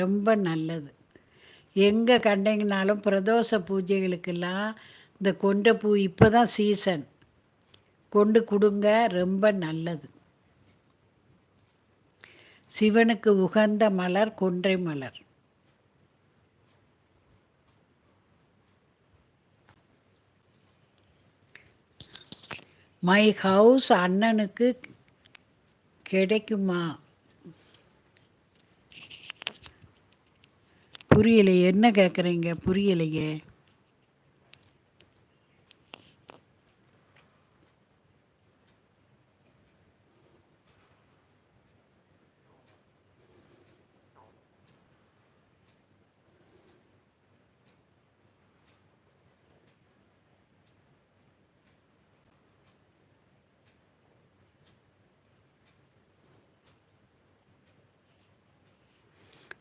ரொம்ப நல்லது. எங்கே கண்டிங்கனாலும் பிரதோஷ பூஜைகளுக்கெல்லாம் இந்த கொண்ட பூ இப்போ தான் சீசன் கொண்டு கொடுங்க ரொம்ப நல்லது. சிவனுக்கு உகந்த மலர் கொன்றை மலர். மை ஹவுஸ் அண்ணனுக்கு கிடைக்குமா? புரியலையே? என்ன கேட்குறீங்க புரியலையே.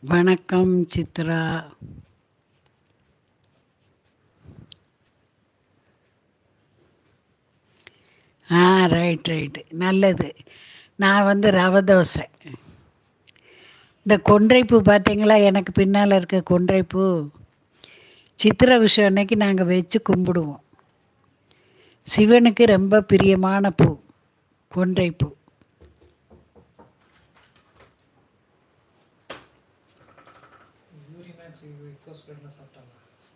வணக்கம் சித்ரா. ஆ ரைட் ரைட்டு நல்லது. நான் வந்து ரவை தோசை. இந்த கொன்றைப்பூ பார்த்தீங்களா எனக்கு பின்னால் இருக்க கொன்றைப்பூ. சித்திர விஷயம் அன்னைக்கு நாங்கள் வச்சு கும்பிடுவோம். சிவனுக்கு ரொம்ப பிரியமான பூ கொன்றைப்பூ.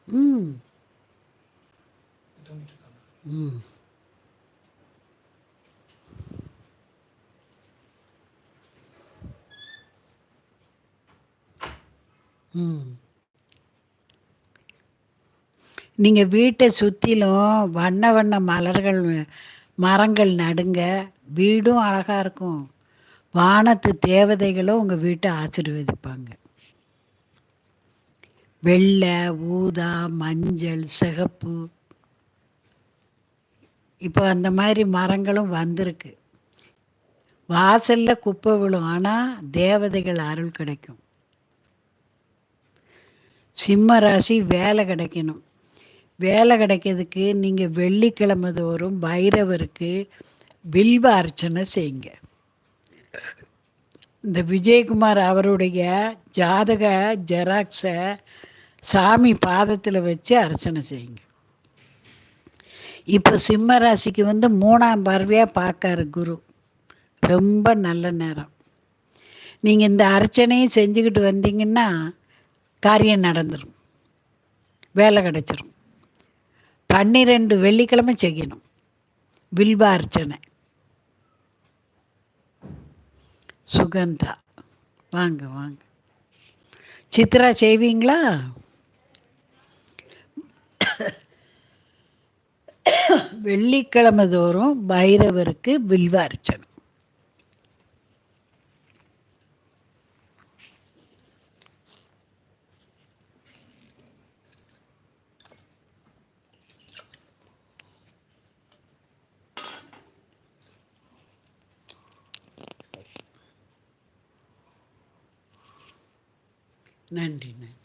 ம். ம். ம். நீங்கள் வீட்டை சுற்றிலும் வண்ண வண்ண மலர்கள் மரங்கள் நடுங்க வீடும் அழகாக இருக்கும். வானத்து தேவதைகளும் உங்கள் வீட்டை ஆசீர்வதிப்பாங்க. வெள்ளை ஊதா மஞ்சள் சிகப்பு. இப்போ அந்த மாதிரி மரங்களும் வந்திருக்கு. வாசலில் குப்பை விழும் ஆனால் தேவதைகள் அருள் கிடைக்கும். சிம்ம ராசி வேலை கிடைக்கணும். வேலை கிடைக்கிறதுக்கு நீங்கள் வெள்ளிக்கிழமை தோறும் பைரவருக்கு வில்வ அர்ச்சனை செய்யுங்க. இந்த விஜயகுமார் அவருடைய ஜாதக ஜெராக்ஸை சாமி பாதத்தில் வச்சு அர்ச்சனை செய்யுங்க. இப்போ சிம்ம ராசிக்கு வந்து மூணாம் பார்வையாக பார்க்காரு குரு. ரொம்ப நல்ல நேரம். நீங்கள் இந்த அர்ச்சனையும் செஞ்சுக்கிட்டு வந்தீங்கன்னா காரியம் நடந்துடும் வேலை கிடச்சிரும். பன்னிரெண்டு வெள்ளிக்கிழமை செய்யணும். வில்வ அர்ச்சனை. சுகந்தா. வாங்க வாங்க. சித்ரா செய்வீங்களா? வெள்ளிக்கிழமை தோறும் பைரவருக்கு வில்வார்ச்சனம் நன்றி நன்றி.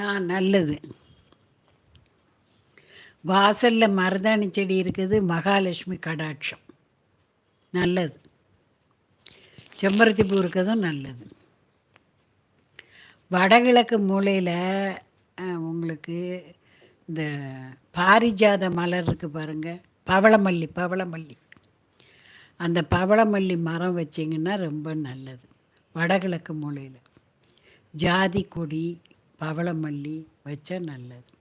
ஆ நல்லது. வாசலில் மருதாணி செடி இருக்குது மகாலட்சுமி கடாட்சம். நல்லது. செம்பருத்தி பூ இருக்கிறதும் நல்லது. வடகிழக்கு மூலையில் உங்களுக்கு இந்த பாரிஜாத மலர் இருக்குது பாருங்கள் பவளமல்லி பவளமல்லி. அந்த பவளமல்லி மரம் வச்சிங்கன்னா ரொம்ப நல்லது. வடகிழக்கு மூலையில். ஜாதி கொடி பவளமல்லி வச்சா நல்லது.